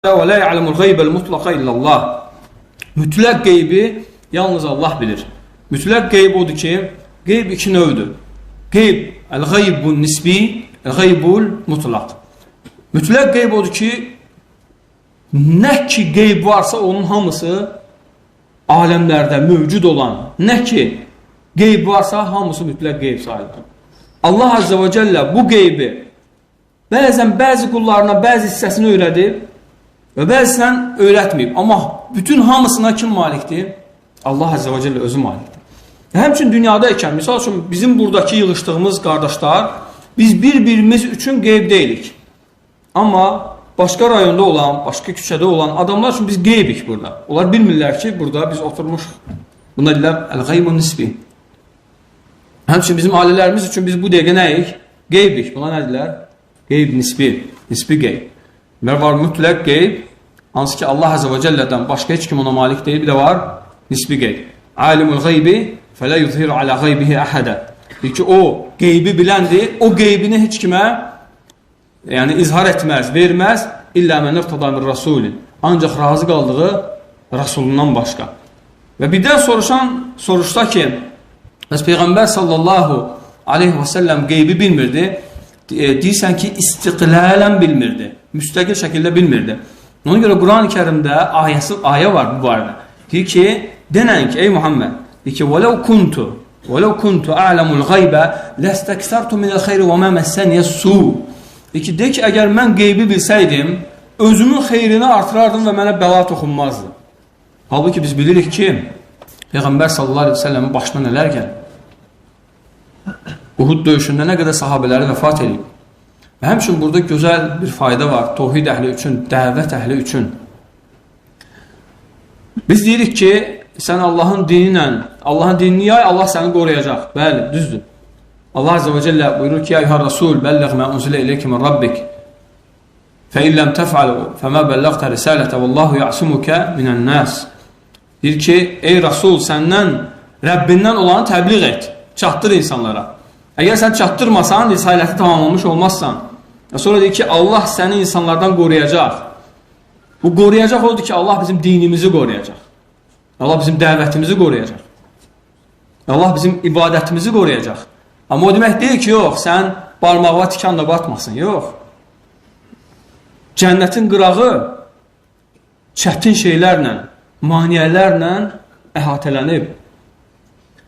və la ya'lamul ghaybal mutlaqa illallah. Mütləq qeybi yalnız Allah bilir. Mütləq qeyb odur ki, qeyb iki növdür. Qeyb el-ghaybun nisbi, el-ghaybul mutlaq. Mütləq qeyb odur ki, nə ki qeyb varsa onun hamısı aləmlərdə mövcud olan, nə ki qeyb varsa hamısı mütləq qeyb sayılır. Allah Azze və Cəllə bu qeybi bəzən bəzi qullarına bəzi hissəsini öyrədib, Və bəzən öyrətməyib. Amma bütün hamısına kim malikdir? Allah Azze və Cəllə özü malikdir. Həmçin dünyada ikən, misal üçün bizim buradakı yığışdığımız qardaşlar, biz bir-birimiz üçün qeyb deyilik. Amma başqa rayonda olan, başqa küçədə olan adamlar üçün biz qeybik burada. Onlar bilmirlər ki, burada biz oturmuşuq. Buna deyirlər, əl-qeymun nisbi. Həmçin bizim ailələrimiz üçün biz bu dəqiqə nəyik? Qeybik. Buna nə deyirlər? Qeyb nisbi. Nisbi qeyb. Və var mütləq qeyb, hansı ki Allah Azə və Cəllədən başqa heç kim ona malik deyil, bir də var nisbi qeyb. Alimul qeybi fələ yuzhiru alə qeybihi əhədə. Deyir ki, o qeybi biləndir, o qeybini heç kimə yəni izhar etməz, verməz, illə mən irtadamir rasulin. Ancaq razı qaldığı rasulundan başqa. Və birdən soruşan, soruşsa ki, bəs Peyğəmbər sallallahu aleyhi və səlləm qeybi bilmirdi, e, deyirsən ki, istiqlələn bilmirdi müstəqil şəkildə bilmirdi. Ona görə Quran-ı Kərimdə ayəsi ayə var bu barədə. Deyir ki, denən ki, ey Muhammed, deyir ki, "Vəlau kuntu, vəlau kuntu a'lamul ghaybə ləstəksartu minəl xeyri və mə məssəniyə su." Deyir ki, de ki, əgər mən qeybi bilsəydim, özümün xeyrini artırardım və mənə bəla toxunmazdı. Halbuki biz bilirik ki, Peyğəmbər sallallahu əleyhi və səlləmin başına nələr gəlib. Uhud döyüşündə nə qədər sahabeləri vəfat edib. Və həmçin burada gözəl bir fayda var tohid əhli üçün, dəvət əhli üçün. Biz deyirik ki, sən Allahın dini ilə, Allahın dinini yay, Allah səni qoruyacaq. Bəli, düzdür. Allah Azze və Cəllə buyurur ki, Əyyuhar Rasul, bəlləğ mə unzilə iləyki min Rabbik. Fə illəm təfəlu, fəmə bəlləğtə risalətə, vallahu ya'sumukə minən nəs. Deyir ki, ey Rasul, səndən Rəbbindən olanı təbliğ et, çatdır insanlara. Əgər sən çatdırmasan, risaləti tamamlamış olmazsan. Sonra deyir ki, Allah səni insanlardan qoruyacaq. Bu qoruyacaq odur ki, Allah bizim dinimizi qoruyacaq. Allah bizim dəvətimizi qoruyacaq. Allah bizim ibadətimizi qoruyacaq. Amma o demək deyil ki, yox, sən barmağa tikanla batmasın, yox. Cənnətin qırağı çətin şeylərlə, maniyələrlə əhatələnib.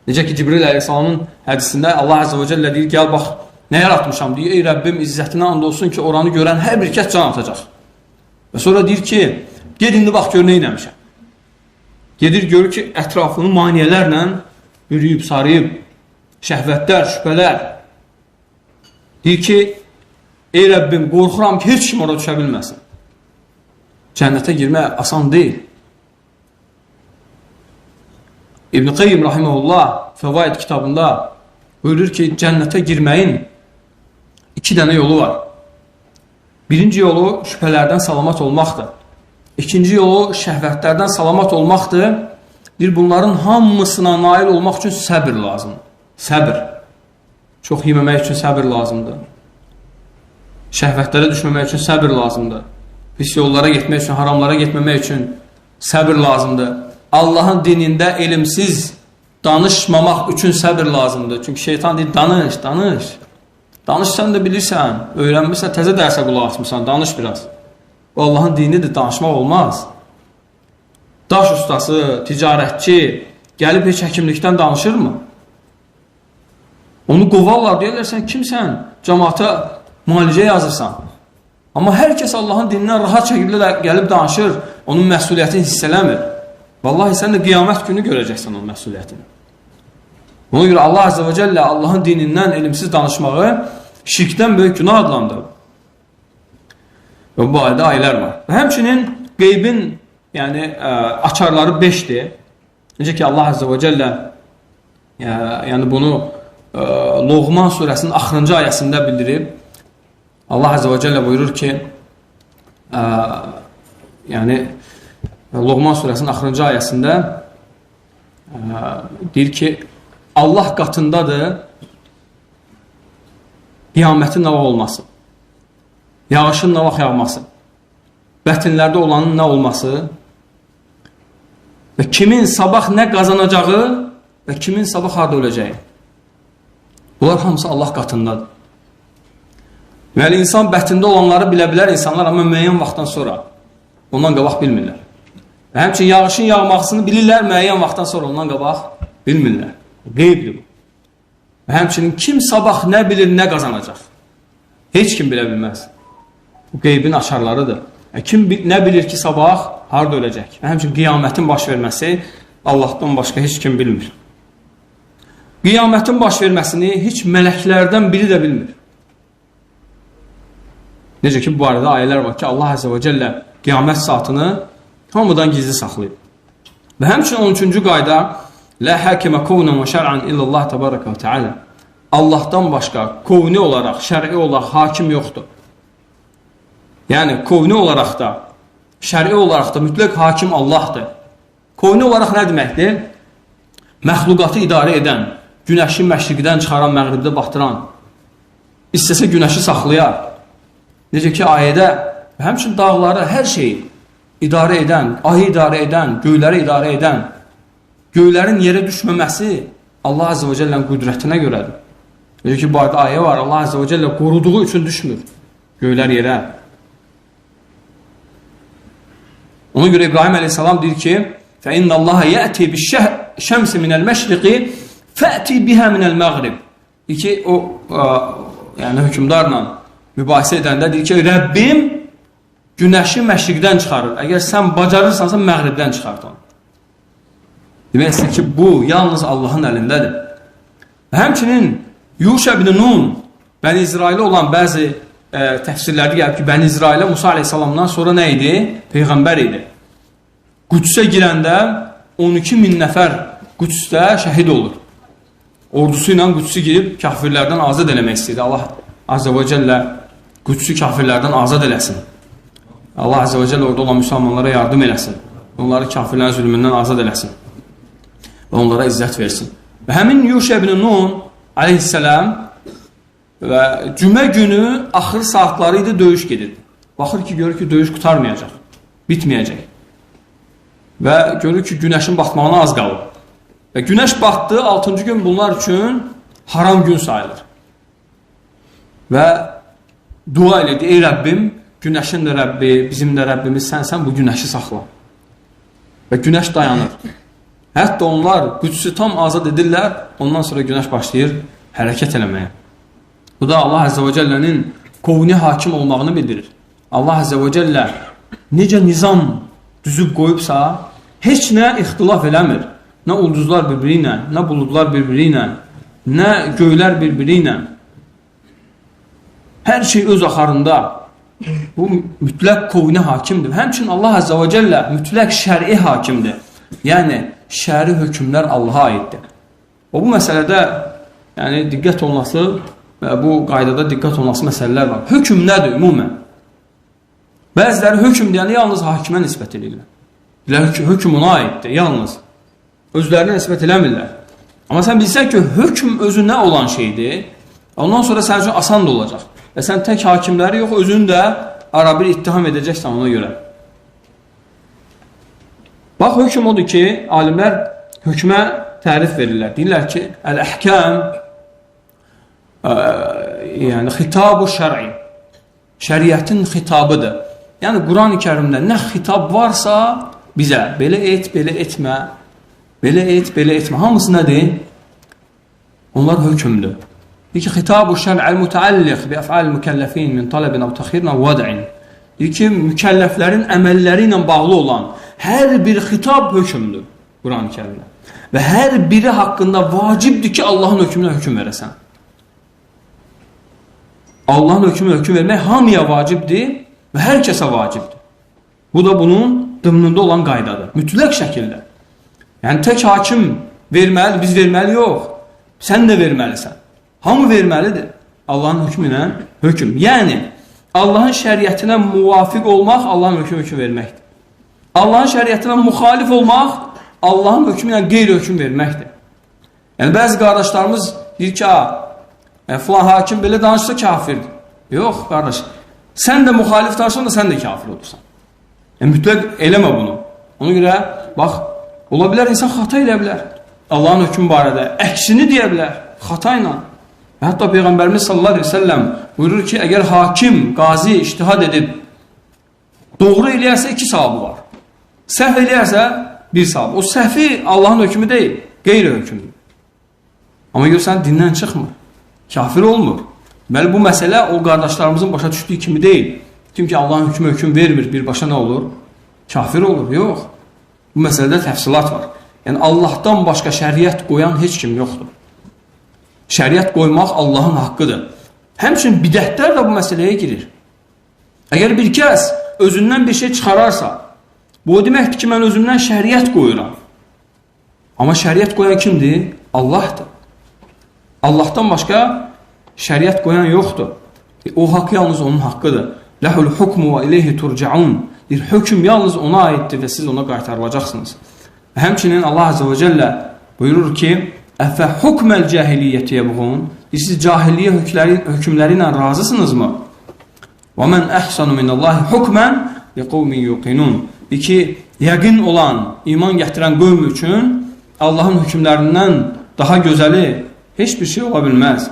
Necə ki, Cibril əleyhissalamın hədisində Allah Azze və Cəllə deyir, gəl bax, Nə yaratmışam deyir, ey Rəbbim izzətinə and olsun ki, oranı görən hər bir kəs can atacaq. Və sonra deyir ki, ged indi bax gör nə eləmişəm. Gedir görür ki, ətrafını maniyələrlə bürüyüb, sarıyıb, şəhvətlər, şübhələr. Deyir ki, ey Rəbbim, qorxuram ki, heç kim orada düşə bilməsin. Cənnətə girmək asan deyil. İbn-i Qeym Rahiməhullah Fəvaid kitabında buyurur ki, cənnətə girməyin iki dənə yolu var. Birinci yolu şübhələrdən salamat olmaqdır. İkinci yolu şəhvətlərdən salamat olmaqdır. Bir bunların hamısına nail olmaq üçün səbir lazımdır. Səbir. Çox yeməmək üçün səbir lazımdır. Şəhvətlərə düşməmək üçün səbir lazımdır. Pis yollara getmək üçün, haramlara getməmək üçün səbir lazımdır. Allahın dinində elmsiz danışmamaq üçün səbir lazımdır. Çünki şeytan deyir, danış, danış. Danışsan da bilirsən, öyrənmirsən, təzə dərsə qulaq asmısan, danış biraz. Bu Allahın dinidir, danışmaq olmaz. Daş ustası, ticarətçi gəlib heç həkimlikdən danışırmı? Onu qovarlar, deyirlər, sən kimsən? Cəmaata müalicə yazırsan. Amma hər kəs Allahın dinindən rahat şəkildə gəlib danışır, onun məsuliyyətini hiss eləmir. Vallahi sən də qiyamət günü görəcəksən onun məsuliyyətini. Ona görə Allah Azze və Cəllə Allahın dinindən elmsiz danışmağı şirkdən böyük günah adlandırıb. Və bu ayda aylar var. Və həmçinin qeybin yəni, ə, açarları 5-dir. Necə ki Allah Azze və Cəllə ə, yəni bunu ə, Loğman surəsinin axırıncı ayəsində bildirib. Allah Azze və Cəllə buyurur ki ə, yəni Loğman surəsinin axırıncı ayəsində ə, deyir ki Allah qatındadır qiyamətin nə olması, yağışın nə vaxt yağması. bətinlərdə olanın nə olması və kimin sabah nə qazanacağı və kimin sabah harda öləcəyi. Bunlar hamısı Allah qatındadır. Deməli, insan bətində olanları bilə bilər insanlar, amma müəyyən vaxtdan sonra ondan qabaq bilmirlər. Və həmçin yağışın yağmaqsını bilirlər, müəyyən vaxtdan sonra ondan qabaq bilmirlər. Qeybdir bu. Və həmçinin kim sabah nə bilir, nə qazanacaq? Heç kim bilə bilməz. Bu qeybin açarlarıdır. E, kim nə bilir ki, sabah harda öləcək? Və həmçinin qiyamətin baş verməsi Allahdan başqa heç kim bilmir. Qiyamətin baş verməsini heç mələklərdən biri də bilmir. Necə ki, bu barədə ayələr var ki, Allah Əzə və Cəllə qiyamət saatını hamıdan gizli saxlayıb. Və həmçinin 13-cü qayda Lə həkimə kovnən və şər'an illallah təbarəkə və tealə Allahdan başqa kovni olaraq, şər'i olaraq hakim yoxdur. Yəni, kovni olaraq da, şər'i olaraq da mütləq hakim Allahdır. Kovni olaraq nə deməkdir? Məxluqatı idarə edən, günəşi məşriqdən çıxaran, məğribdə batıran, istəsə günəşi saxlayar. Necə ki, ayədə həmçin dağları, hər şeyi idarə edən, ayı idarə edən, göyləri idarə edən, göylərin yerə düşməməsi Allah Azze və Cəllənin qüdrətinə görədir. Necə ki, bu ayda ayə var, Allah Azze və Cəllə qoruduğu üçün düşmür göylər yerə. Ona görə İbrahim əleyhissalam deyir ki, فَإِنَّ اللّٰهَ يَأْتِي بِالشَّمْسِ مِنَ الْمَشْرِقِ فَأْتِي بِهَا مِنَ الْمَغْرِبِ Deyir ki, o ə, yəni hökümdarla mübahisə edəndə deyir ki, Rəbbim günəşi məşriqdən çıxarır. Əgər sən bacarırsansa məğribdən çıxart onu. Demək istəyir ki, bu yalnız Allahın əlindədir. Həmçinin Yuşa ibn Nun, Bəni İsrailə olan bəzi ə, təfsirlərdə gəlib ki, Bəni İsrailə Musa aleyhissalamdan sonra nə idi? Peyğəmbər idi. Qüdsə girəndə 12 min nəfər Qüdsdə şəhid olur. Ordusu ilə Qüdsə girib kafirlərdən azad eləmək istəyir. Allah Azə və Cəllə Qüdsü kafirlərdən azad eləsin. Allah Azə və Cəllə orada olan müsəlmanlara yardım eləsin. Onları kafirlərin zülmündən azad eləsin. Və onlara izzət versin. Və həmin Yuşə ibn Nun aleyhissalam və cümə günü axır saatları idi döyüş gedirdi. Baxır ki, görür ki, döyüş qutarmayacaq, bitməyəcək. Və görür ki, günəşin batmağına az qalıb. Və günəş batdı, 6-cı gün bunlar üçün haram gün sayılır. Və dua elədi, ey Rəbbim, günəşin də Rəbbi, bizim də Rəbbimiz sənsən, bu günəşi saxla. Və günəş dayanır. Hətta onlar qüdsü tam azad edirlər, ondan sonra günəş başlayır hərəkət eləməyə. Bu da Allah Əzzə və Cəllənin kovni hakim olmağını bildirir. Allah Əzzə və Cəllə necə nizam düzüb qoyubsa, heç nə ixtilaf eləmir. Nə ulduzlar bir-biri ilə, nə buludlar bir-biri ilə, nə göylər bir-biri ilə. Hər şey öz axarında. Bu mütləq kovni hakimdir. Həmçin Allah Əzzə və Cəllə mütləq şəri hakimdir. Yəni, şəri hökmlər Allaha aiddir. O bu məsələdə yəni diqqət olması və bu qaydada diqqət olması məsələlər var. Hökm nədir ümumən? Bəziləri hökm deyəni yalnız hakimə nisbət edirlər. Deyirlər ki, hökm ona aiddir, yalnız. Özlərinə nisbət eləmirlər. Amma sən bilsən ki, hökm özü nə olan şeydir, ondan sonra sənin üçün asan da olacaq. Və sən tək hakimləri yox, özünü də arabir ittiham edəcəksən ona görə. Bax, hökm odur ki, alimlər hökmə tərif verirlər. Deyirlər ki, əl-əhkəm yəni xitabu şər'i şəriətin xitabıdır. Yəni Quran-ı Kərimdə nə xitab varsa bizə belə et, belə etmə, belə et, belə etmə. Hamısı nədir? Onlar hökmdür. Deyir ki, xitabu şər'əl mütəalliq bi əf'al mükəlləfin min talabin əv təxirnə vəd'in. Deyir ki, mükəlləflərin əməlləri ilə bağlı olan hər bir xitab hökmdür Quran-ı Kərimdə. Və hər biri haqqında vacibdir ki, Allahın hökmünə hökm verəsən. Allahın hökmünə hökm vermək hamıya vacibdir və hər kəsə vacibdir. Bu da bunun dımnında olan qaydadır. Mütləq şəkildə. Yəni, tək hakim verməlidir, biz verməli yox. Sən də verməlisən. Hamı verməlidir. Allahın hökmünə hökm. Yəni, Allahın şəriətinə muvafiq olmaq Allahın hökmü hökm verməkdir. Allahın şəriətinə müxalif olmaq Allahın hökmü ilə qeyri-hökm verməkdir. Yəni, bəzi qardaşlarımız deyir ki, e, filan hakim belə danışsa kafirdir. Yox, qardaş, sən də müxalif danışsan da sən də kafir olursan. Yəni, mütləq eləmə bunu. Ona görə, bax, ola bilər insan xata elə bilər. Allahın hökmü barədə əksini deyə bilər, xata ilə. Və hətta Peyğəmbərimiz sallallahu əleyhi və səlləm buyurur ki, əgər hakim, qazi ictihad edib doğru eləyərsə iki savabı var. Səhv eləyərsə bir savab. O səhvi Allahın hökmü deyil, qeyri-hökmdür. Amma görsən dindən çıxmır. Kafir olmur. Deməli bu məsələ o qardaşlarımızın başa düşdüyü kimi deyil. Kim ki Allahın hökmü hökm vermir, birbaşa nə olur? Kafir olur. Yox. Bu məsələdə təfsilat var. Yəni Allahdan başqa şəriət qoyan heç kim yoxdur. Şəriət qoymaq Allahın haqqıdır. Həmçinin bidətlər də bu məsələyə girir. Əgər bir kəs özündən bir şey çıxararsa, bu o deməkdir ki, mən özümdən şəriət qoyuram. Amma şəriət qoyan kimdir? Allahdır. Allahdan başqa şəriət qoyan yoxdur. E, o haqq yalnız onun haqqıdır. Ləhul hukmu və ileyhi turcaun. Bir hökm yalnız ona aiddir və siz ona qaytarılacaqsınız. Və həmçinin Allah Azze və Cəllə buyurur ki, Əfə hukməl cəhiliyyəti yəbğun Siz cahiliyyə hökmləri, hökmləri ilə razısınızmı? Və mən əhsanu minəllahi hukmən li qavmin yuqinun ki, yəqin olan, iman gətirən qövm üçün Allahın hökmlərindən daha gözəli heç bir şey ola bilməz.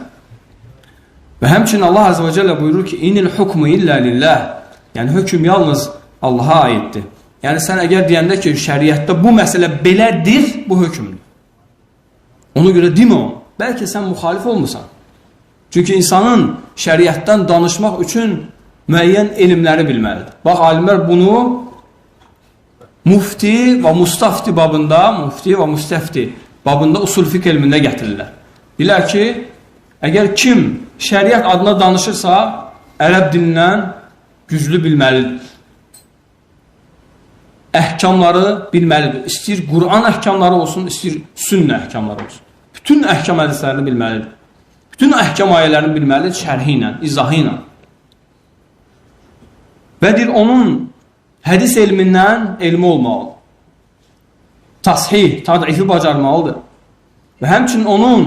Və həmçinin Allah Azze və Cəllə buyurur ki, İnil hukmu illə lillah Yəni, hökm yalnız Allaha aiddir. Yəni, sən əgər deyəndə ki, şəriətdə bu məsələ belədir, bu hökmdür. Ona görə demə onu. Bəlkə sən müxalif olmusan. Çünki insanın şəriətdən danışmaq üçün müəyyən elmləri bilməlidir. Bax, alimlər bunu mufti və mustafti babında, mufti və mustafti babında usul fiqh elmində gətirirlər. Bilər ki, əgər kim şəriət adına danışırsa, ərəb dilindən güclü bilməlidir. Əhkamları bilməlidir. İstəyir Quran əhkamları olsun, istəyir sünnə əhkamları olsun. Bütün əhkam hədislərini bilməlidir. Bütün əhkam ayələrini bilməlidir şərhi ilə, izahı ilə. Və deyir, onun hədis elmindən elmi olmalıdır. Tashih, tad'ifi bacarmalıdır. Və həmçinin onun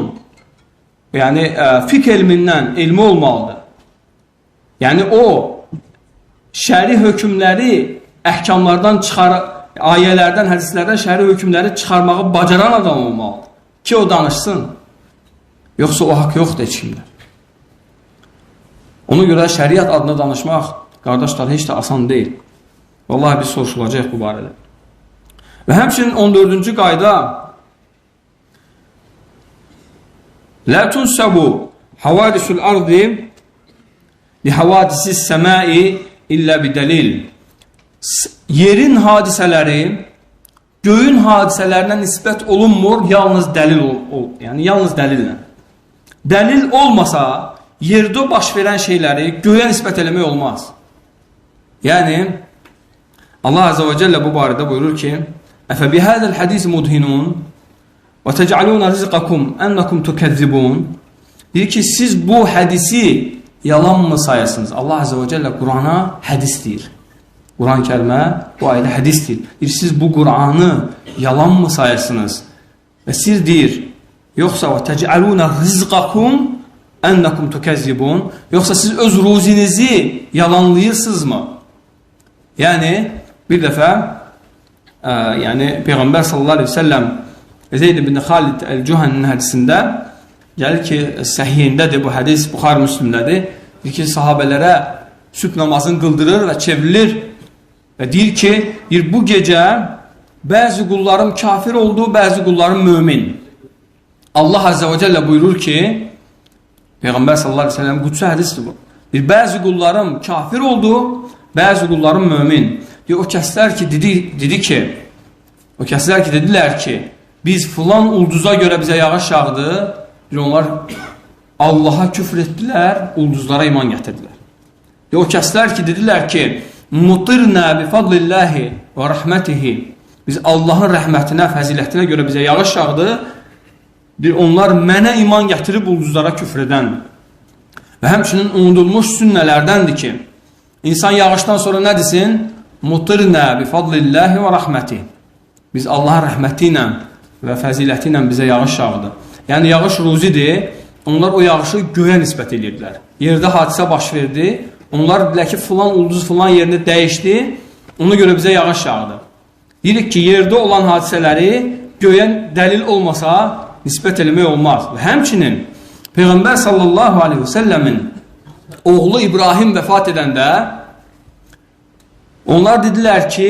yəni ə, fiqh elmindən elmi olmalıdır. Yəni o şəri hökmləri əhkamlardan çıxar ayələrdən, hədislərdən şəri hökmləri çıxarmağı bacaran adam olmalıdır ki, o danışsın. Yoxsa o haqq yoxdur heç kimdə. Ona görə şəriət adına danışmaq, qardaşlar, heç də asan deyil. Vallahi biz soruşulacaq bu barədə. Və həmçinin 14-cü qayda Lə tunsabu havadisul ardi li havadisis səmai illə bidəlil Yerin hadisələri göyün hadisələrinə nisbət olunmur, yalnız dəlil ol, ol, yəni yalnız dəlillə. Dəlil olmasa, yerdə baş verən şeyləri göyə nisbət eləmək olmaz. Yəni Allah Azze və Cəllə bu barədə buyurur ki: "Əfə bihədəl hədis mudhinun və tec'alun rizqakum ennakum tukezzibun." Deyir ki, siz bu hədisi yalan mı sayasınız? Allah Azze və Cəllə Qurana hədis deyir. Quran kəlmə bu ayədə hədisdir. Deyir, siz bu Quranı yalan mı sayırsınız? Və siz deyir, yoxsa və təcəlunə rizqakum ənəkum tukəzzibun, yoxsa siz öz ruzinizi yalanlayırsınızmı? Yəni, bir dəfə, ə, yəni Peyğəmbər sallallahu aleyhi ve selləm Zeyd ibn Xalid el-Cuhannin hədisində gəlir ki, səhiyyindədir bu hədis, Buxar Müslümdədir. Deyir ki, sahabələrə sübh namazını qıldırır və çevrilir Və deyir ki, deyir, bu gecə bəzi qullarım kafir oldu, bəzi qullarım mömin. Allah Azze və Cəllə buyurur ki, Peyğəmbər sallallahu aleyhi ve sellem qudsu hədisdir bu. Bir bəzi qullarım kafir oldu, bəzi qullarım mömin. Deyir, o kəslər ki, dedi, dedi ki, o kəslər ki, dedilər ki, biz filan ulduza görə bizə yağış yağdı, deyir, onlar Allaha küfr etdilər, ulduzlara iman gətirdilər. Deyir, o kəslər ki, dedilər ki, Mutirnə bi fadlillahi və rəhmətihi. Biz Allahın rəhmətinə, fəzilətinə görə bizə yağış yağdı. Bir onlar mənə iman gətirib ulduzlara küfr edəndir. Və həmçinin unudulmuş sünnələrdəndir ki, insan yağışdan sonra nə desin? Mutirnə bi fadlillahi və rəhməti. Biz Allahın rəhməti ilə və fəziləti ilə bizə yağış yağdı. Yəni yağış ruzidir. Onlar o yağışı göyə nisbət edirdilər. Yerdə hadisə baş verdi Onlar dedilər ki, filan ulduz filan yerini dəyişdi Ona görə bizə yağış yağdı. Deyirik ki, yerdə olan hadisələri göyən dəlil olmasa nisbət eləmək olmaz. Və həmçinin Peyğəmbər sallallahu aleyhi və səlləmin oğlu İbrahim vəfat edəndə onlar dedilər ki,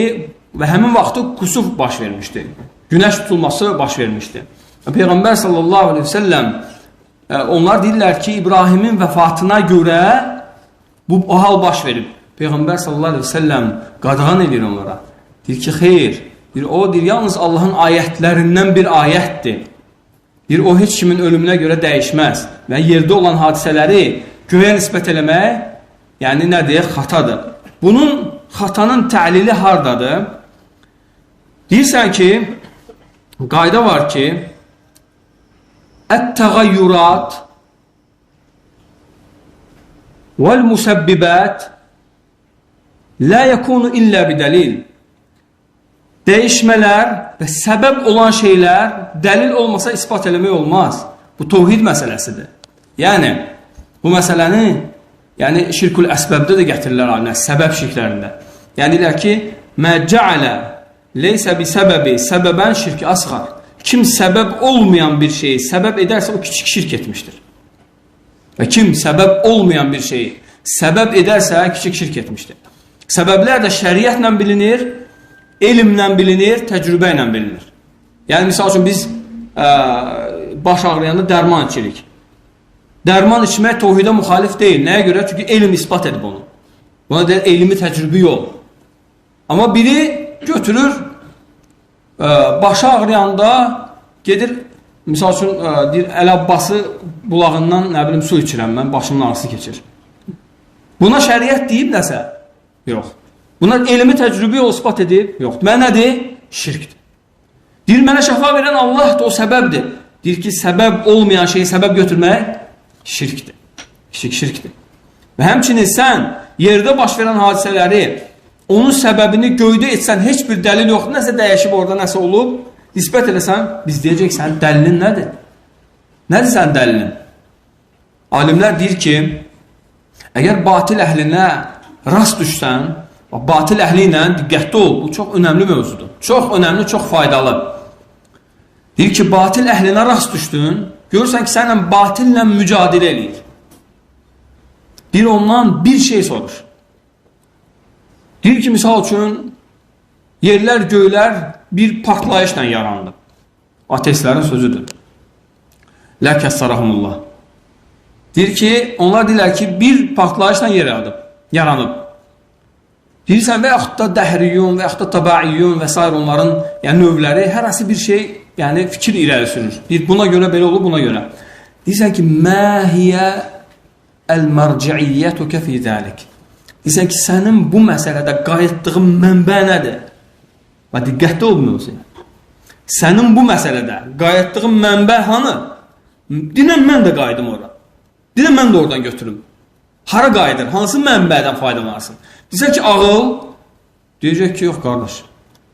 və həmin vaxtı kusuf baş vermişdi. Günəş tutulması baş vermişdi. Peyğəmbər sallallahu aleyhi və səlləm e, onlar deyirlər ki, İbrahimin vəfatına görə bu o hal baş verib. Peyğəmbər sallallahu aleyhi və səlləm qadağan edir onlara. Deyir ki, xeyr, deyir, o deyir, yalnız Allahın ayətlərindən bir ayətdir. Deyir, o heç kimin ölümünə görə dəyişməz və yerdə olan hadisələri göyə nisbət eləmək, yəni nə deyək, xatadır. Bunun xatanın təlili hardadır? Deyirsən ki, qayda var ki, ət-təğayyurat vəl-musəbbibət la yakunu illə bidəlil. Dəyişmələr və səbəb olan şeylər dəlil olmasa ispat eləmək olmaz. Bu tovhid məsələsidir. Yəni bu məsələni yəni şirkül əsbəbdə də gətirirlər alimlər, səbəb şirklərində. Yəni deyirlər ki, mə cəalə leysə bi səbəbi səbəbən şirki asğar. Kim səbəb olmayan bir şeyi səbəb edərsə o kiçik şirk etmişdir. Və kim səbəb olmayan bir şeyi səbəb edərsə kiçik şirk etmişdir. Səbəblər də şəriətlə bilinir, elmlə bilinir, təcrübə ilə bilinir. Yəni, misal üçün, biz ə, baş ağrıyanda dərman içirik. Dərman içmək tohidə müxalif deyil. Nəyə görə? Çünki elm ispat edib onu. Buna deyir, elmi təcrübə yox. Amma biri götürür, ə, başı ağrıyanda gedir, misal üçün, ə, deyir, əl-abbası bulağından, nə bilim, su içirəm mən, başımın ağrısı keçir. Buna şəriət deyib nəsə? Yox. Buna elmi təcrübə yol ispat edib? Yox. Mən nədir? Şirkdir. Deyir, mənə şəfa verən Allahdır, o səbəbdir. Deyir ki, səbəb olmayan şeyi səbəb götürmək şirkdir. Şirk şirkdir. Və həmçinin sən yerdə baş verən hadisələri, onun səbəbini göydə etsən, heç bir dəlil yoxdur, nəsə dəyişib orada, nəsə olub, nisbət eləsən, biz deyəcək, sənin dəlilin nədir? Nədir sənin dəlilin? Alimlər deyir ki, əgər batil əhlinə rast düşsən, batil əhli ilə diqqətli ol. Bu çox önəmli mövzudur. Çox önəmli, çox faydalı. Deyir ki, batil əhlinə rast düşdün, görürsən ki, sənlə batillə mücadilə eləyir. Deyir, ondan bir şey sorur. Deyir ki, misal üçün, yerlər, göylər bir partlayışla yarandı. Ateistlərin sözüdür. Ləkəssarahumullah. Deyir ki, onlar deyirlər ki, bir partlayışla yer yaradıb yaranıb. Deyirsən və yaxud da dəhriyun və yaxud da tabaiyyun və s. onların yəni növləri hər hansı bir şey, yəni fikir irəli sürür. Deyir, buna görə belə olur, buna görə. Deyirsən ki, mə hiyə əl-mərciiyyətükə fi zəlik. Deyirsən ki, sənin bu məsələdə qayıtdığın mənbə nədir? Və diqqətli ol mövzuya. Sənin bu məsələdə qayıtdığın mənbə hanı? Dinən mən də qayıdım ora. Dinən mən də oradan götürüm. Hara qayıdır? Hansı mənbədən faydalansın? Deyirsən ki, ağıl, deyəcək ki, yox qardaş.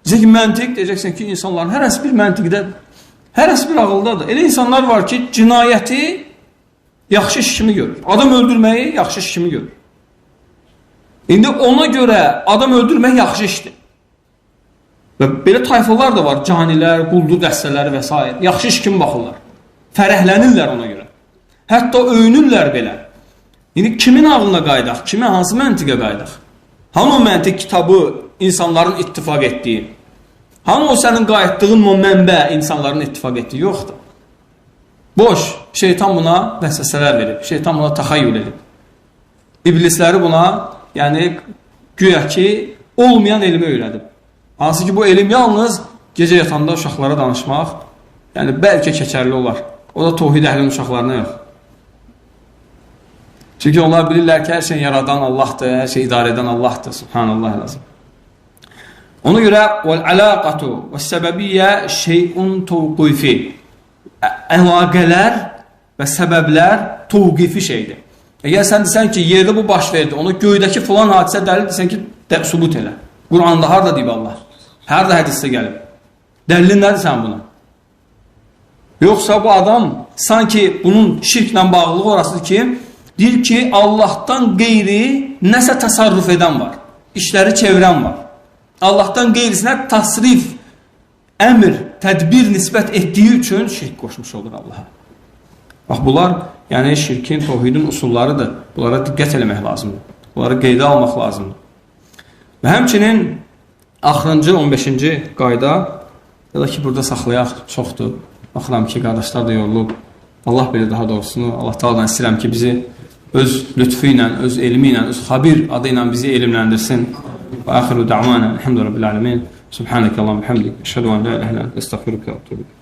Deyəcək ki, məntiq, deyəcəksən ki, insanların hər bir məntiqdədir. Hər bir ağıldadır. Elə insanlar var ki, cinayəti yaxşı iş kimi görür. Adam öldürməyi yaxşı iş kimi görür. İndi ona görə adam öldürmək yaxşı işdir. Və belə tayfalar da var, canilər, quldur dəstələri və s. Yaxşı iş kimi baxırlar. Fərəhlənirlər ona görə. Hətta öyünürlər belə. İndi kimin ağlına qaydaq? Kimə hansı məntiqə qaydaq? Hanı o məntiq kitabı insanların ittifaq etdiyi? Hanı o sənin qayıtdığın o mənbə insanların ittifaq etdiyi? Yoxdur. Boş. Şeytan buna vəsvəsələr verib. Şeytan buna taxayyül edib. İblisləri buna, yəni güya ki, olmayan elmi öyrədib. Hansı ki, bu elm yalnız gecə yatanda uşaqlara danışmaq, yəni bəlkə keçərli olar. O da tohid əhlinin uşaqlarına yox. Çünki onlar bilirlər ki, hər şey yaradan Allahdır, hər şey idarə edən Allahdır. Subhanallah lazım. Ona görə vəl-əlaqatu və-səbəbiyyə şeyun tavqifi. Əlaqələr və səbəblər tavqifi şeydir. Əgər sən desən ki, yerdə bu baş verdi, onu göydəki filan hadisə dəlil desən ki, də, sübut elə. Quranda harda deyib Allah? Harda hədisdə gəlib? Dəlilin nədir sən buna? Yoxsa bu adam sanki bunun şirklə bağlılığı orasıdır ki, Deyir ki, Allahdan qeyri nəsə təsarruf edən var. İşləri çevirən var. Allahdan qeyrisinə tasrif, əmr, tədbir nisbət etdiyi üçün şirk qoşmuş olur Allaha. Bax, bunlar yəni şirkin, tohidin usullarıdır. Bunlara diqqət eləmək lazımdır. Bunları qeydə almaq lazımdır. Və həmçinin axırıncı 15-ci qayda, ya da ki, burada saxlayaq çoxdur. Baxıram ki, qardaşlar da yorulub. Allah bilir daha doğrusunu. Allah Taala'dan istəyirəm ki, bizi öz lütfü ilə, öz elmi ilə, öz xabir adı ilə bizi elmləndirsin. وآخر دعوانا الحمد لله رب العالمين. سبحانك اللهم وبحمدك أشهد أن لا إله إلا أنت أستغفرك وأتوب إليك.